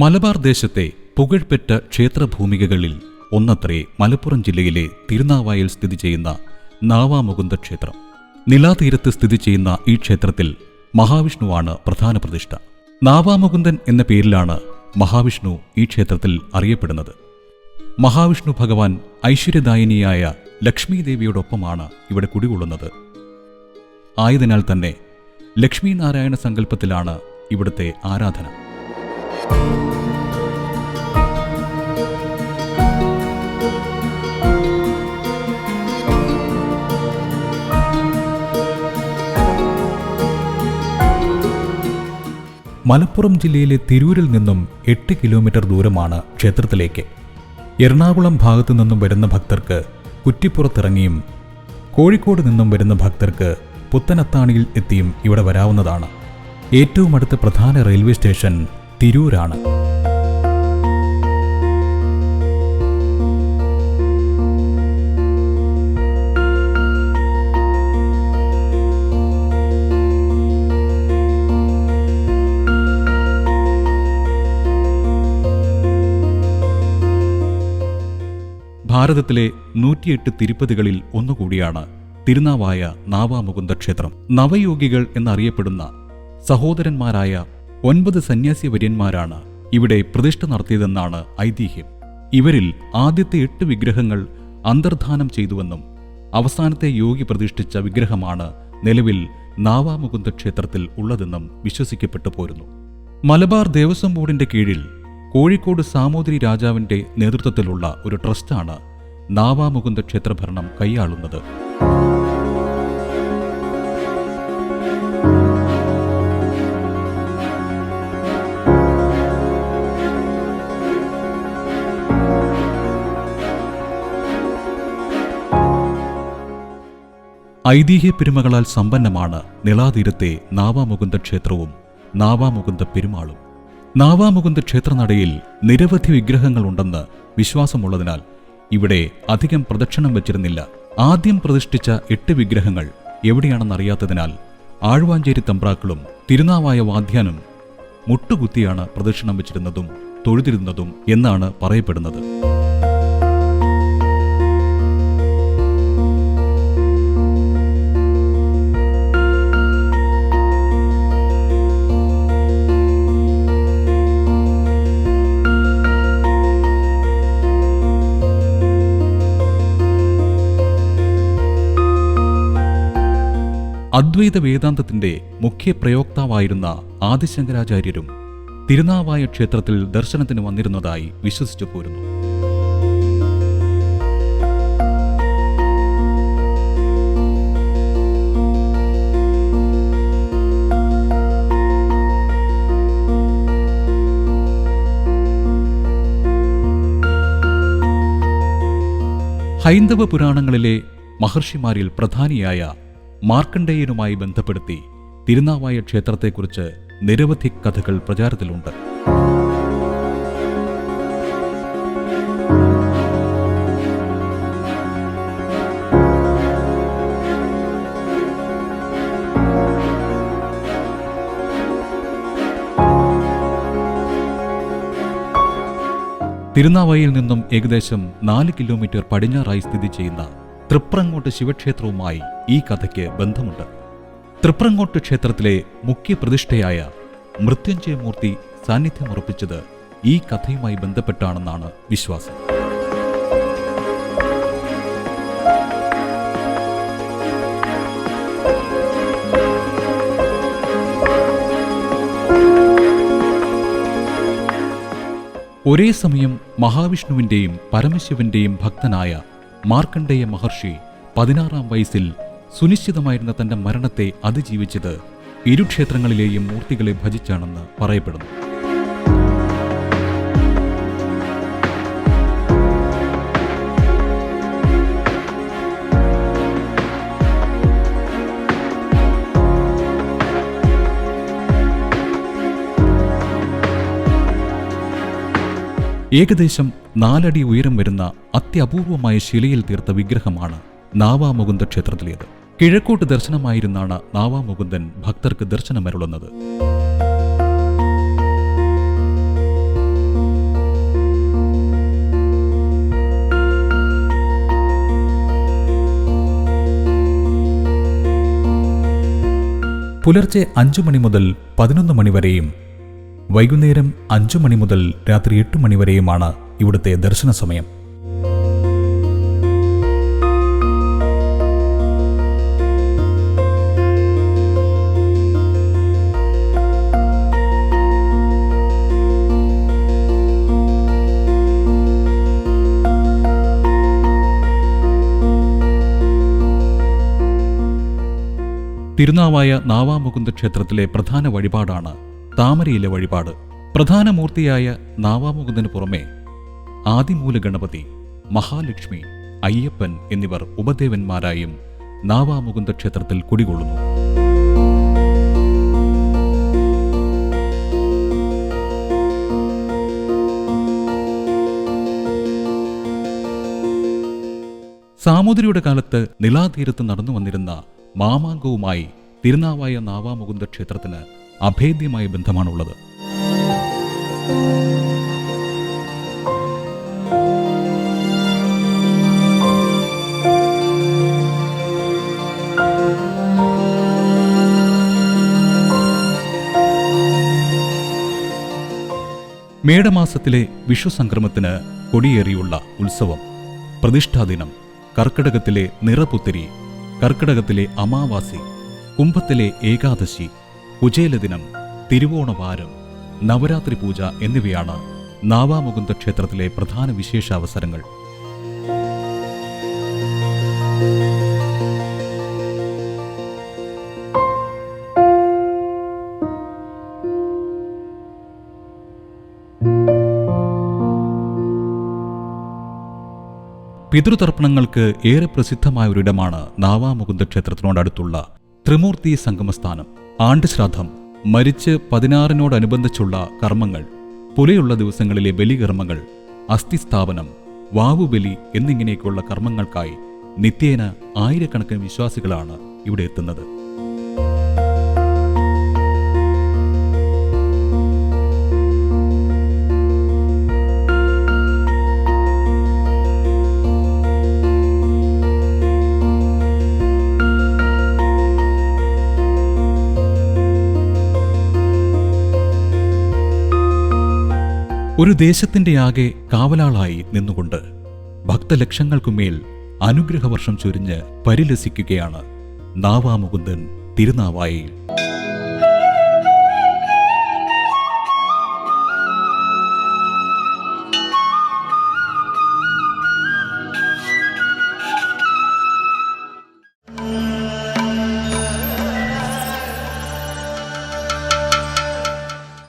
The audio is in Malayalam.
മലബാർ ദേശത്തെ പുകഴ്പെറ്റ ക്ഷേത്രഭൂമികകളിൽ ഒന്നത്രേ മലപ്പുറം ജില്ലയിലെ തിരുനാവായിൽ സ്ഥിതി ചെയ്യുന്ന നാവാമുകുന്ദ ക്ഷേത്രം. നിലാതീരത്ത് സ്ഥിതി ചെയ്യുന്ന ഈ ക്ഷേത്രത്തിൽ മഹാവിഷ്ണുവാണ് പ്രധാന പ്രതിഷ്ഠ. നാവാമുകുന്ദൻ എന്ന പേരിലാണ് മഹാവിഷ്ണു ഈ ക്ഷേത്രത്തിൽ അറിയപ്പെടുന്നത്. മഹാവിഷ്ണു ഭഗവാൻ ഐശ്വര്യദായിനിയായ ലക്ഷ്മി ദേവിയോടൊപ്പമാണ് ഇവിടെ കുടികൊള്ളുന്നത്. ആയതിനാൽ തന്നെ ലക്ഷ്മി നാരായണ സങ്കല്പത്തിലാണ് ഇവിടുത്തെ ആരാധന. മലപ്പുറം ജില്ലയിലെ തിരൂരിൽ നിന്നും എട്ട് കിലോമീറ്റർ ദൂരമാണ് ക്ഷേത്രത്തിലേക്ക്. എറണാകുളം ഭാഗത്തു നിന്നും വരുന്ന ഭക്തർക്ക് കുറ്റിപ്പുറത്തിറങ്ങിയും കോഴിക്കോട് നിന്നും വരുന്ന ഭക്തർക്ക് പുത്തനത്താണിയിൽ എത്തിയും ഇവിടെ വരാവുന്നതാണ്. ഏറ്റവും അടുത്ത പ്രധാന റെയിൽവേ സ്റ്റേഷൻ തിരൂരാണ്. ഭാരതത്തിലെ നൂറ്റിയെട്ട് തിരുപ്പതികളിൽ ഒന്നുകൂടിയാണ് തിരുനാവായ നാവാമുകുന്ദ ക്ഷേത്രം നവയോഗികൾ എന്നറിയപ്പെടുന്ന സഹോദരന്മാരായ ഒൻപത് സന്യാസിവര്യന്മാരാണ് ഇവിടെ പ്രതിഷ്ഠ നടത്തിയതെന്നാണ് ഐതിഹ്യം. ഇവരിൽ ആദ്യത്തെ എട്ട് വിഗ്രഹങ്ങൾ അന്തർധാനം ചെയ്തുവെന്നും അവസാനത്തെ യോഗി പ്രതിഷ്ഠിച്ച വിഗ്രഹമാണ് നിലവിൽ നാവാമുകുന്ദ ക്ഷേത്രത്തിൽ ഉള്ളതെന്നും വിശ്വസിക്കപ്പെട്ടു പോരുന്നു. മലബാർ ദേവസ്വം ബോർഡിന്റെ കീഴിൽ കോഴിക്കോട് സാമൂതിരി രാജാവിന്റെ നേതൃത്വത്തിലുള്ള ഒരു ട്രസ്റ്റാണ് നാവാമുകുന്ദ ക്ഷേത്രഭരണം കൈയാളുന്നത്. ഐതിഹ്യ പെരുമകളാൽ സമ്പന്നമാണ് നിളാതീരത്തെ നാവാമുകുന്ദ ക്ഷേത്രവും നാവാമുകുന്ദ പെരുമാളും നാവാമുകുന്ദ ക്ഷേത്രനടയിൽ നിരവധി വിഗ്രഹങ്ങളുണ്ടെന്ന് വിശ്വാസമുള്ളതിനാൽ ഇവിടെ അധികം പ്രദക്ഷിണം വച്ചിരുന്നില്ല. ആദ്യം പ്രതിഷ്ഠിച്ച എട്ട് വിഗ്രഹങ്ങൾ എവിടെയാണെന്നറിയാത്തതിനാൽ ആഴ്വാഞ്ചേരി തമ്പ്രാക്കളും തിരുനാവായ വാദ്യാനും മുട്ടുകുത്തിയാണ് പ്രദക്ഷിണം വച്ചിരുന്നതും തൊഴുതിരുന്നതും എന്നാണ് പറയപ്പെടുന്നത്. അദ്വൈത വേദാന്തത്തിന്റെ മുഖ്യ പ്രയോക്താവായിരുന്ന ആദിശങ്കരാചാര്യരും തിരുനാവായ ക്ഷേത്രത്തിൽ ദർശനത്തിന് വന്നിരുന്നതായി വിശ്വസിച്ചു പോരുന്നു. ഹൈന്ദവ പുരാണങ്ങളിലെ മഹർഷിമാരിൽ പ്രധാനിയായ മാർക്കണ്ഡേയനുമായി ബന്ധപ്പെടുത്തി തിരുനാവായ ക്ഷേത്രത്തെക്കുറിച്ച് നിരവധി കഥകൾ പ്രചാരത്തിലുണ്ട്. തിരുനാവായിൽ നിന്നും ഏകദേശം നാല് കിലോമീറ്റർ പടിഞ്ഞാറായി സ്ഥിതി ചെയ്യുന്ന തൃപ്രങ്ങോട്ട് ശിവക്ഷേത്രവുമായി ഈ കഥയ്ക്ക് ബന്ധമുണ്ട്. തൃപ്രങ്ങോട്ട് ക്ഷേത്രത്തിലെ മുഖ്യ പ്രതിഷ്ഠയായ മൃത്യുഞ്ജയമൂർത്തി സാന്നിധ്യമുറപ്പിച്ചത് ഈ കഥയുമായി ബന്ധപ്പെട്ടാണെന്നാണ് വിശ്വാസം. ഒരേ സമയം മഹാവിഷ്ണുവിന്റെയും പരമശിവന്റെയും ഭക്തനായ മാർക്കണ്ഡേയ മഹർഷി പതിനാറാം വയസ്സിൽ സുനിശ്ചിതമായിരുന്ന തന്റെ മരണത്തെ അതിജീവിച്ചത് ഇരുക്ഷേത്രങ്ങളിലെയും മൂർത്തികളെ ഭജിച്ചാണെന്ന് പറയപ്പെടുന്നു. ഏകദേശം നാലടി ഉയരം വരുന്ന അത്യപൂർവമായ ശിലയിൽ തീർത്ത വിഗ്രഹമാണ് നാവാമുകുന്ദ ക്ഷേത്രത്തിലേത്. കിഴക്കോട്ട് ദർശനമായിരുന്നാണ് നാവാമുകുന്ദൻ ഭക്തർക്ക് ദർശനമരുളുന്നത്. പുലർച്ചെ അഞ്ചു മണി മുതൽ പതിനൊന്ന് മണിവരെയും വൈകുന്നേരം അഞ്ചു മണി മുതൽ രാത്രി എട്ട് മണി വരെയുമാണ് ഇവിടുത്തെ ദർശന സമയം തിരുനാവായ നാവാമുകുന്ദ ക്ഷേത്രത്തിലെ പ്രധാന വഴിപാടാണ് താമരയിലെ വഴിപാട്. പ്രധാന മൂർത്തിയായ നാവാമുകുന്ദന് പുറമെ ആദിമൂല ഗണപതി മഹാലക്ഷ്മി അയ്യപ്പൻ എന്നിവർ ഉപദേവന്മാരായും നാവാമുകുന്ദ ക്ഷേത്രത്തിൽ കുടികൊള്ളുന്നു. സാമൂതിരിയുടെ കാലത്ത് നിലാതീരത്ത് നടന്നു വന്നിരുന്ന മാമാങ്കവുമായി തിരുനാവായ നാവാമുകുന്ദ ക്ഷേത്രത്തിന് അഭേദ്യമായ ബന്ധമാണുള്ളത്. മേടമാസത്തിലെ വിഷുസംക്രമത്തിന് കൊടിയേറിയുള്ള ഉത്സവം പ്രതിഷ്ഠാദിനം കർക്കിടകത്തിലെ നിറപുത്തിരി കർക്കിടകത്തിലെ അമാവാസി കുംഭത്തിലെ ഏകാദശി കുചേലദിനം തിരുവോണവാരം നവരാത്രി പൂജ എന്നിവയാണ് നാവാമുകുന്ദ ക്ഷേത്രത്തിലെ പ്രധാന വിശേഷാവസരങ്ങൾ. പിതൃതർപ്പണങ്ങൾക്ക് ഏറെ പ്രസിദ്ധമായ ഒരിടമാണ് നാവാമുകുന്ദ ക്ഷേത്രത്തിനോടടുത്തുള്ള ത്രിമൂർത്തി സംഗമസ്ഥാനം. ആണ്ടുശ്രാദ്ധം മരിച്ച് പതിനാറിനോടനുബന്ധിച്ചുള്ള കർമ്മങ്ങൾ പുലയുള്ള ദിവസങ്ങളിലെ ബലികർമ്മങ്ങൾ അസ്ഥിസ്ഥാപനം വാവുബലി എന്നിങ്ങനെയൊക്കെയുള്ള കർമ്മങ്ങൾക്കായി നിത്യേന ആയിരക്കണക്കിന് വിശ്വാസികളാണ് ഇവിടെ എത്തുന്നത്. ഒരു ദേശത്തിന്റെ ആകെ കാവലാളായി നിന്നുകൊണ്ട് ഭക്തലക്ഷങ്ങൾക്കുമേൽ അനുഗ്രഹവർഷം ചൊരിഞ്ഞ് പരിലസിക്കുകയാണ് നാവാമുകുന്ദൻ തിരുനാവായയിൽ